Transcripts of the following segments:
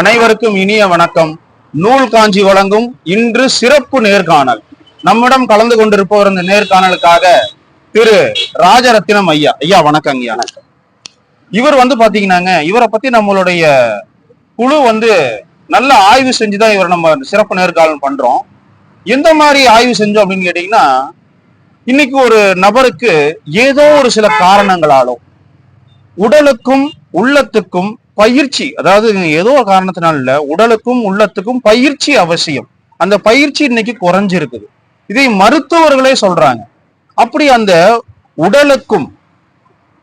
அனைவருக்கும் இனிய வணக்கம். நூல் காஞ்சி வழங்கும் இன்று சிறப்பு நேர்காணல். நம்மிடம் கலந்து கொண்டிருப்பவர் இந்த நேர்காணலுக்காக திரு ராஜரத்தினம் ஐயா. ஐயா வணக்கம் ஐயா. இவர் வந்து பாத்தீங்கன்னாங்க இவரை பத்தி நம்மளுடைய குழு வந்து நல்ல ஆய்வு செஞ்சுதான் இவர் நம்ம சிறப்பு நேர்காணல் பண்றோம். எந்த மாதிரி ஆய்வு செஞ்சோம் அப்படின்னு கேட்டீங்கன்னா இன்னைக்கு ஒரு நபருக்கு ஏதோ ஒரு சில காரணங்களாலும் உடலுக்கும் உள்ளத்துக்கும் பயிற்சி. அதாவது ஏதோ காரணத்தினால இல்ல உடலுக்கும் உள்ளத்துக்கும் பயிற்சி அவசியம். அந்த பயிற்சி இன்னைக்கு குறைஞ்சிருக்குது. இதை மருத்துவர்களே சொல்றாங்க. அப்படி அந்த உடலுக்கும்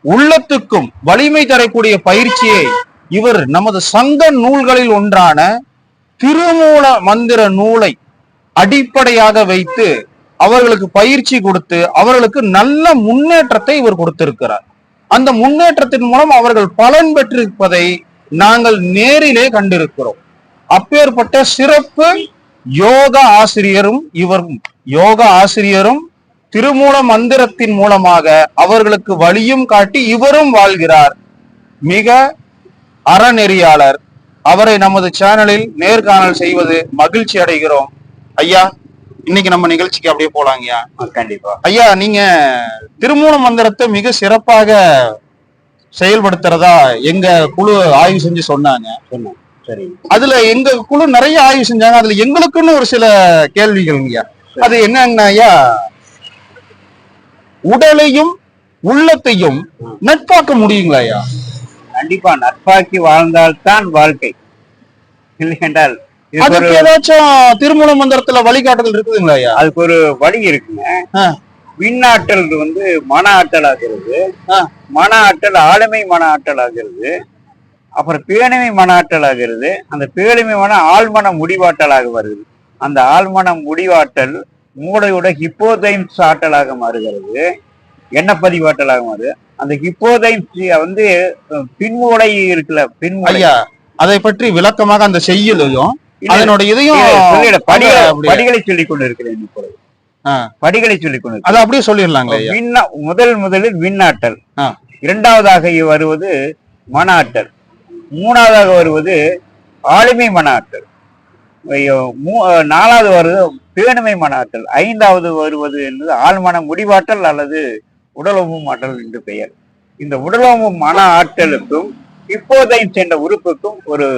உள்ளத்துக்கும் வலிமை தரக்கூடிய பயிற்சியை இவர் நமது சங்க நூல்களில் ஒன்றான திருமூல மந்திர நூலை அடிப்படையாக வைத்து அவர்களுக்கு பயிற்சி கொடுத்து அவர்களுக்கு நல்ல முன்னேற்றத்தை இவர் கொடுத்திருக்கிறார். அந்த முன்னேற்றத்தின் மூலம் அவர்கள் பலன் பெற்றிருப்பதை நாங்கள் நேரிலே கண்டிருக்கிறோம். அப்பேற்பட்ட சிறப்பு யோக ஆசிரியரும் இவரும் யோக ஆசிரியரும் திருமூல மந்திரத்தின் மூலமாக அவர்களுக்கு வழியும் காட்டி இவரும் வாழ்கிறார். மிக அறநெறியாளர். அவரை நமது சேனலில் நேர்காணல் செய்வது மகிழ்ச்சி அடைகிறோம். ஐயா இன்னைக்கு நம்ம நிகழ்ச்சிக்கு அப்படியே போலாங்கய்யா? கண்டிப்பா. ஐயா நீங்க திருமூல மந்திரத்தை மிக சிறப்பாக செயல்படுத்துறதா எங்க குழு ஆய்வு செஞ்சு சொன்னாங்க. சொன்னேன் சரி. அதுல எங்க குழு நிறைய ஆய்வு செஞ்சாங்க. அதுல எங்களுக்குன்னு ஒரு சில கேள்விகள் ஐயா அது என்னன்னா ஐயா உடலையும் உள்ளத்தையும் நட்பாக்க முடியுங்களா ஐயா? கண்டிப்பா நட்பாக்கி வாழ்ந்தால்தான் வாழ்க்கை. இல்லை என்றால் இதுக்கு ஒரு அதுக்கு ஏதாச்சும் திருமூல மந்திரத்துல வழிகாட்டுதல் இருக்குதுங்களா ஐயா? அதுக்கு ஒரு வழி இருக்குங்க. விண்ணாற்றல் வந்து மன ஆற்றல் ஆகிறது. மன ஆற்றல் ஆளுமை மன ஆற்றல் ஆகிறது. அப்புறம் பேணுமை மன ஆற்றல் ஆகிறது. அந்த பேணுமை மன ஆழ்மன முடிவாற்றலாக வருது. அந்த ஆழ்மன முடிவாற்றல் மூளையோட ஹிப்போதைம்ஸ் ஆற்றலாக மாறுகிறது. எண்ணப்பதிவாற்றலாக மாறுது. அந்த ஹிப்போதைம்ஸ் வந்து பின்மூளை இருக்குல்ல பின்மூளை அதை பற்றி விளக்கமாக அந்த செய்யலையும் அதனுடைய இதையும் படிகளை சொல்லிக் கொண்டு இருக்கிறேன் இப்பொழுது. படிகளை சொல்லிக் கொண்டு அதை அப்படியே விண்ணா முதல் முதலில் விண்ணாற்றல். இரண்டாவதாக வருவது மன ஆற்றல் மூணாவதாக வருவது ஆளுமை மன ஆற்றல் நாலாவது வருவது பேணுமை மன ஆற்றல் ஐந்தாவது வருவது என்பது ஆழ்மன முடிவாற்றல் அல்லது உடலோமும் ஆற்றல் என்று பெயர். இந்த உடலோமும் மன ஆற்றலுக்கும் ஹிப்போதைம்ஸ் என்ற உறுப்புக்கும் ஒரு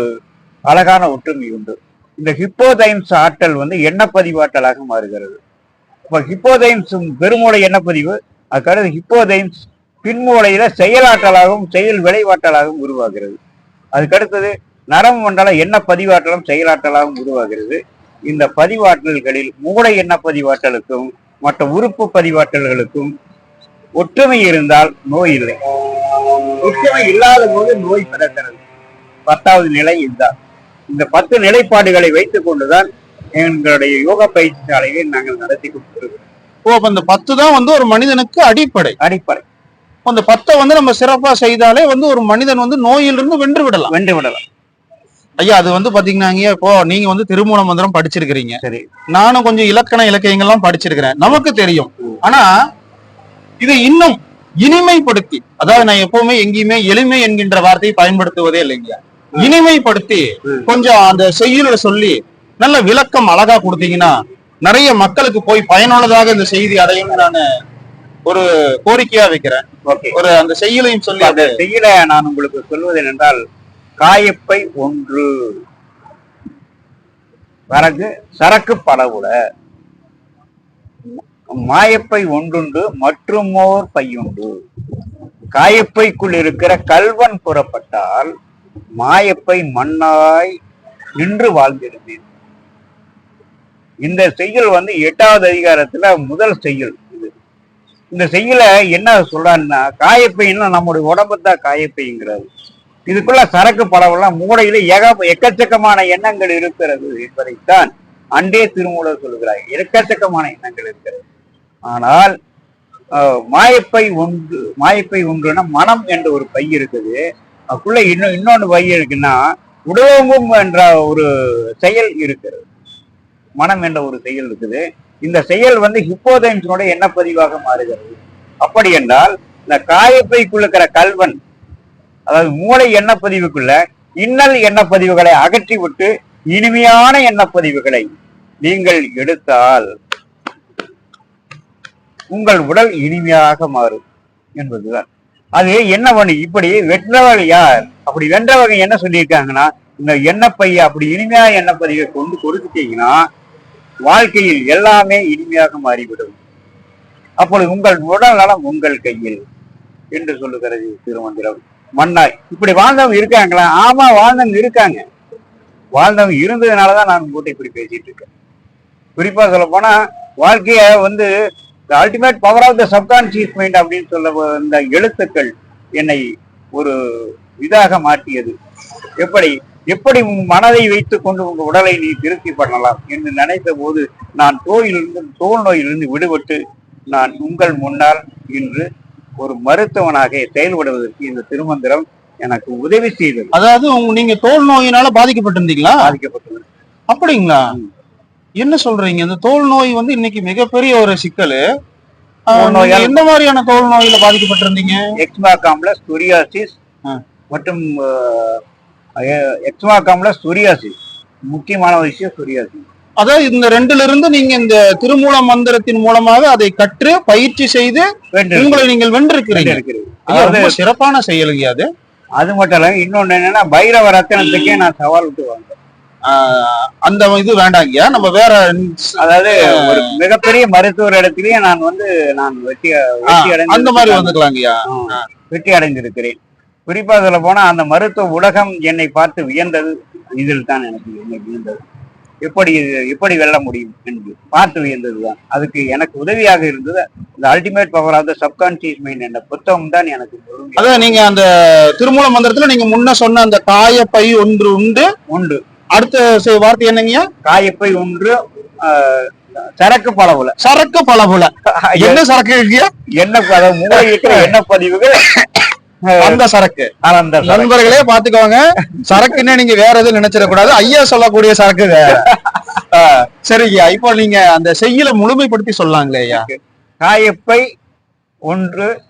அழகான ஒற்றுமை உண்டு. இந்த ஹிப்போதைம்ஸ் ஆற்றல் வந்து எண்ணப்பதிவாற்றலாக மாறுகிறது. இப்போ ஹிப்போதைம்ஸ் பெருமூளை எண்ணப்பதிவு அதுக்கடுத்து ஹிப்போதைம்ஸ் பின்மூளையில செயலாற்றலாகவும் செயல் விளைவாற்றலாகவும் உருவாகிறது. அதுக்கடுத்தது நரம்பு மண்டல எண்ண பதிவாற்றலும் செயலாற்றலாகவும் உருவாகிறது. இந்த பதிவாற்றல்களில் மூளை எண்ண பதிவாற்றலுக்கும் மற்ற உறுப்பு பதிவாற்றல்களுக்கும் ஒற்றுமை இருந்தால் நோய் இல்லை. ஒற்றுமை இல்லாத போது நோய் பிறக்கிறது பத்தாவது நிலை இதுதான். இந்த பத்து நிலைப்பாடுகளை வைத்துக் கொண்டுதான் எங்களுடைய யோகா பயிற்சி சாலையை நாங்கள் நடத்தி கொண்டிருக்கிறோம். ஓ அப்ப இந்த பத்து தான் வந்து ஒரு மனிதனுக்கு அடிப்படை. அடிப்படை. அந்த பத்தை வந்து நம்ம சிறப்பா செய்தாலே வந்து ஒரு மனிதன் வந்து நோயிலிருந்து வென்று விடலாம். வென்று விடலாம். ஐயா அது வந்து பாத்தீங்கன்னா ஐயா, இப்போ நீங்க வந்து திருமூல மந்திரம் படிச்சிருக்கிறீங்க. சரி. நானும் கொஞ்சம் இலக்கண இலக்கியங்கள்லாம் படிச்சிருக்கிறேன். நமக்கு தெரியும். ஆனா இதை இன்னும் இனிமைப்படுத்தி அதாவது நான் எப்பவுமே எங்கேயுமே எளிமை என்கின்ற வார்த்தையை பயன்படுத்துவதே இல்லைங்க இனிமைப்படுத்தி. கொஞ்சம் அந்த செய்யுளை சொல்லி நல்ல விளக்கம் அழகா கொடுத்தீங்கன்னா நிறைய மக்களுக்கு போய் பயனுள்ளதாக இந்த செய்தி அடையும் நான் ஒரு கோரிக்கையா வைக்கிறேன். ஒரு அந்த செய்யுளையும் சொல்லி அந்த செய்யல நான் உங்களுக்கு சொல்வது என்னென்றால் காயப்பை ஒன்று. வரகு சரக்கு பலவுல மாயப்பை ஒன்றுண்டு மற்றுமோர் பையுண்டு. காயப்பைக்குள் இருக்கிற கல்வன் புறப்பட்டால் மாயப்பை மண்ணாய் நின்று வாழ்ந்திருந்தேன். இந்த செய்யுள் வந்து எட்டாவது அதிகாரத்துல முதல் செய்யுள் இது. இந்த செய்யுள என்ன சொல்றான்னா காயப்பைன்னா நம்முடைய உடம்பு தான் காயப்பைங்கிறது. இதுக்குள்ள சரக்கு பலவெல்லாம் மூளையில ஏக எக்கச்சக்கமான எண்ணங்கள் இருக்கிறது என்பதைத்தான் அன்றே திருமூலர் சொல்கிறார் எக்கச்சக்கமான எண்ணங்கள் இருக்கிறது. ஆனால் ஆஹ், மாயப்பை ஒன்று மாயப்பை ஒன்றுனா மனம் என்ற ஒரு பை இருக்குது. அதுக்குள்ள இன்னும் இன்னொன்று பை இருக்குன்னா உடலோங்கும் என்ற ஒரு செயல் இருக்கிறது. மனம் என்ற ஒரு செயல் இருக்குது. இந்த செயல் வந்து ஹிப்போதைம்ஸோட எண்ணப்பதிவாக மாறுகிறது. அப்படி என்றால் இந்த காயப்பைக்குள்ள இருக்கிற கல்வன் அதாவது மூளை எண்ணப்பதிவுக்குள்ள இன்னல் எண்ணப்பதிவுகளை அகற்றிவிட்டு இனிமையான எண்ணப்பதிவுகளை நீங்கள் எடுத்தால் உங்கள் உடல் இனிமையாக மாறும் என்பதுதான். அது என்ன பண்ணி இப்படி வென்றவர்கள் யார்? அப்படி வென்றவங்க என்ன சொல்லியிருக்காங்கன்னா இந்த எண்ணப்பைய அப்படி இனிமையா எண்ணப்பதிவை கொண்டு கொடுத்துட்டீங்கன்னா வாழ்க்கையில் எல்லாமே இனிமையாக மாறிவிடும். அப்பொழுது உங்கள் உடல் நலம் உங்கள் கையில் என்று சொல்லுகிறது திருமந்திரம். மன்னாய் இப்படி வாழ்ந்தவங்க இருக்காங்களா? ஆமா வாழ்ந்தவங்க இருக்காங்க. வாழ்ந்தவங்க இருந்ததுனாலதான் நான் உங்ககிட்ட இப்படி பேசிட்டு இருக்கேன். குறிப்பா சொல்ல போனா வாழ்க்கைய வந்து ultimate power of the subconscious mind அப்படின்னு சொல்ல இந்த எழுத்துக்கள் என்னை ஒரு இதாக மாற்றியது. எப்படி? எப்படி உன் மனதை வைத்துக் கொண்டு உங்க உடலை நீ திருப்தி பண்ணலாம் என்று நினைத்த போது நான் தோயிலிருந்து தோல் நோயிலிருந்து விடுபட்டு நான் உங்கள் முன்னால் இன்று ஒரு மருத்துவனாக செயல்படுவதற்கு இந்த திருமந்திரம் எனக்கு உதவி செய்தது. அதாவது உங்க நீங்க தோல் நோயினால பாதிக்கப்பட்டிருந்தீங்களா? பாதிக்கப்பட்டது அப்படிங்களா? என்ன சொல்றீங்க? இந்த தோல் நோய் வந்து இன்னைக்கு மிகப்பெரிய ஒரு சிக்கல். எந்த மாதிரியான தோல் நோயில பாதிக்கப்பட்டிருந்தீங்க? எக்ஸ்மா காம்ப்ளஸ் சொரியாசிஸ் ஆ. மற்றும் எக்ஸ்மா காம்ப்ளஸ் சொரியாசிஸ் முக்கியமான விஷயம் சொரியாசிஸ் அதாவது இந்த ரெண்டுல இருந்து நீங்க இந்த திருமூல மந்திரத்தின் மூலமாக அதை கற்று பயிற்சி செய்து உங்களை நீங்கள் வென்றிருக்கிறீங்க சிறப்பான செயலுங்க அது. அது மட்டும் இல்ல இன்னொன்னு என்னன்னா பைரவ ரத்தனத்துக்கே நான் சவால் விட்டு வாங்க ஆஹ் அந்த இது வேண்டாங்கய்யா. நம்ம வேற அதாவது ஒரு மிகப்பெரிய மருத்துவர் இடத்திலேயே நான் வந்து நான் வெற்றி அந்த மாதிரி வந்துக்கலாங்கய்யா. வெற்றி அடைந்திருக்கிறேன் குறிப்பா சொல்ல போனா அந்த மருத்துவ உலகம் என்னை பார்த்து வியந்தது. இதில் தான் எனக்கு என்னை வியந்தது. எப்படி எப்படி வெல்ல முடியும் என்று பார்த்து வியந்ததுதான். அதுக்கு எனக்கு உதவியாக இருந்தது. இந்த ultimate power of the subconscious mind என்ற புத்தகம் தான் எனக்கு அதான் நீங்க அந்த திருமூல மந்திரத்துல நீங்க முன்ன சொன்ன அந்த காயப்பை ஒன்று உண்டு. உண்டு. அடுத்த வார்த்தை என்னங்கய்யா காயப்பை ஒன்று சரக்கு பலவுல சரக்கு பலபுல என்ன சரக்கு என்ன மூளை இருக்கிற எண்ண பதிவுகள்? அந்த சரக்கு. நண்பர்களே பாத்துக்கோங்க சரக்குன்னு நீங்க வேற எதுவும் நினைச்சிடக்கூடாது. ஐயா சொல்லக்கூடிய சரக்கு சரிங்கய்யா இப்போ நீங்க அந்த செய்யல முழுமைப்படுத்தி சொல்லலாங்களே ஐயா. காயப்பை ஒன்று.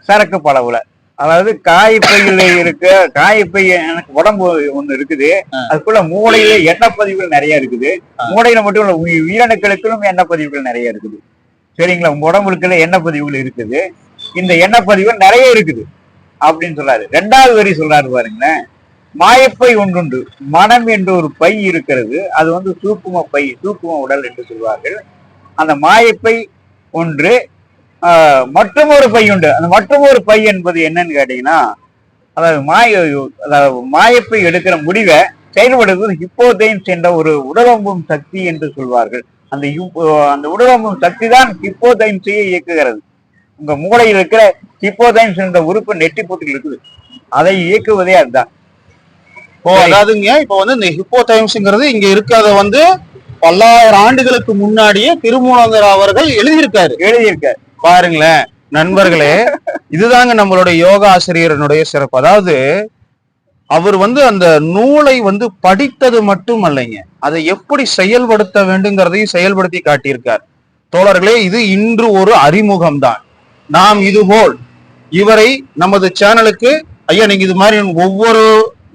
சரக்கு பலவுல அதாவது காயப்பையில இருக்க காயப்பை எனக்கு உடம்பு ஒண்ணு இருக்குது. அதுக்குள்ள மூளையில எண்ணப்பதிவுகள் நிறைய இருக்குது. மூளையில மட்டும் இல்ல உயி- உயிரணுக்களுக்கும் எண்ணப்பதிவுகள் நிறைய இருக்குது. சரிங்களா? உங்க உடம்புக்குள்ள எண்ணப்பதிவுகள் இருக்குது. இந்த எண்ணப்பதிவுகள் நிறைய இருக்குது. அப்படின்னு சொல்றாரு. ரெண்டாவது வரி சொல்றாரு பாருங்களேன். மாயப்பை ஒன்றுண்டு. மனம் என்று ஒரு பை இருக்கிறது. அது வந்து சூக்கும பை சூக்கும உடல் என்று சொல்வார்கள். அந்த மாயப்பை ஒன்று ஆஹ், மற்றும் ஒரு பை உண்டு. அந்த மற்றும் ஒரு பை என்பது என்னன்னு கேட்டீங்கன்னா அதாவது மாய அதாவது மாயப்பை எடுக்கிற முடிவை செயல்படுவது ஹிப்போதைன்ஸ் என்ற ஒரு உடலம்பும் சக்தி என்று சொல்வார்கள். அந்த அந்த உடலம்பும் சக்தி தான் ஹிப்போதைன்ஸையே இயக்குகிறது. உங்க மூளையில் இருக்கிற ஹிப்போதைன்ஸ் என்ற உறுப்பு நெட்டி போட்டு இருக்குது. அதை இயக்குவதே அதுதான். ஓ அதாவதுங்க இப்போ வந்து இந்த ஹிப்போ டைம்ஸ்ங்கிறது இங்க இருக்கிறத வந்து பல்லாயிரம் ஆண்டுகளுக்கு முன்னாடியே திருமூலங்கர் அவர்கள் எழுதியிருக்காரு. எழுதியிருக்க பாருங்களேன் நண்பர்களே இதுதாங்க நம்மளுடைய யோகா ஆசிரியரனுடைய சிறப்பு. அதாவது அவர் வந்து அந்த நூலை வந்து படித்தது மட்டும் அல்லைங்க அதை எப்படி செயல்படுத்த வேண்டுங்கிறதையும் செயல்படுத்தி காட்டியிருக்கார். தோழர்களே இது இன்று ஒரு அறிமுகம் தான் நாம் இதுபோல் இவரை நமது சேனலுக்கு ஐயா நீங்க இது மாதிரி ஒவ்வொரு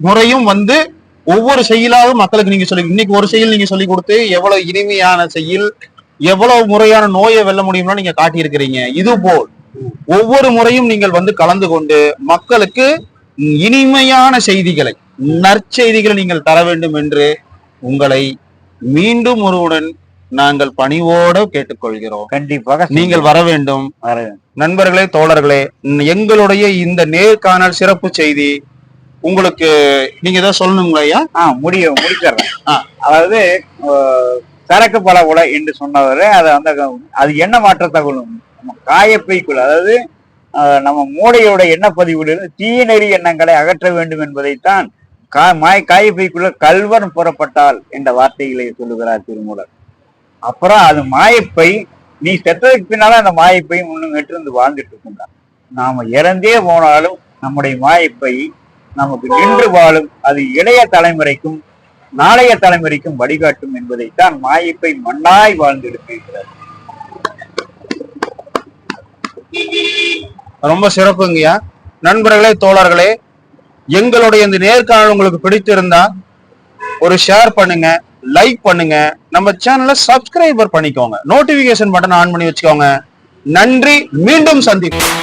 முறையும் வந்து ஒவ்வொரு செயலாக மக்களுக்கு நீங்க சொல்லி இன்னைக்கு ஒரு செயல் நீங்க சொல்லி கொடுத்து எவ்வளவு இனிமையான செயல் எவ்வளவு முறையான நோயை வெல்ல முடியும்னா நீங்க காட்டியிருக்கிறீங்க. இது போல் ஒவ்வொரு முறையும் நீங்கள் வந்து கலந்து கொண்டு மக்களுக்கு இனிமையான செய்திகளை நற்செய்திகளை நீங்கள் தர வேண்டும் என்று உங்களை மீண்டும் ஒருவுடன் நாங்கள் பணிவோடு கேட்டுக்கொள்கிறோம். கண்டிப்பாக நீங்கள் வர வேண்டும். நண்பர்களே தோழர்களே எங்களுடைய இந்த நேர்காணல் சிறப்பு செய்தி உங்களுக்கு நீங்க ஏதாவது சொல்லணுங்களா ஆ முடிய முடிச்சிடுறேன். அதாவது சரக்கு பல உலை என்று சொன்னவர் அதை வந்து அது என்ன மாற்றத்தை கொள்ளும்? நம்ம காயப்பைக்குள் அதாவது நம்ம மூளையோட எண்ணப்பதிவுகளில் தீநெறி எண்ணங்களை அகற்ற வேண்டும் என்பதைத்தான் கா மாய் காயப்பைக்குள்ள கல்வன் புறப்பட்டால் என்ற வார்த்தைகளை சொல்லுகிறார் திருமூலர். அப்புறம் அது மாயப்பை நீ செத்ததுக்கு பின்னால அந்த மாயப்பை முன்னும் இருந்து வாழ்ந்துட்டு இருக்குங்க நாம இறந்தே போனாலும் நம்முடைய மாயப்பை நமக்கு நின்று வாழும். அது இளைய தலைமுறைக்கும் நாளைய தலைமுறைக்கும் வழிகாட்டும் என்பதைத்தான் மாயப்பை மண்ணாய் வாழ்ந்திருக்கிறார் ரொம்ப சிறப்புங்கய்யா. நண்பர்களே தோழர்களே எங்களுடைய இந்த நேர்காணல் உங்களுக்கு பிடித்திருந்தா ஒரு ஷேர் பண்ணுங்க. லைக் பண்ணுங்க. நம்ம சேனலை சப்ஸ்கிரைபர் பண்ணிக்கோங்க. நோட்டிபிகேஷன் பட்டன் ஆன் பண்ணி வச்சுக்கோங்க. நன்றி. மீண்டும் சந்திப்போம்.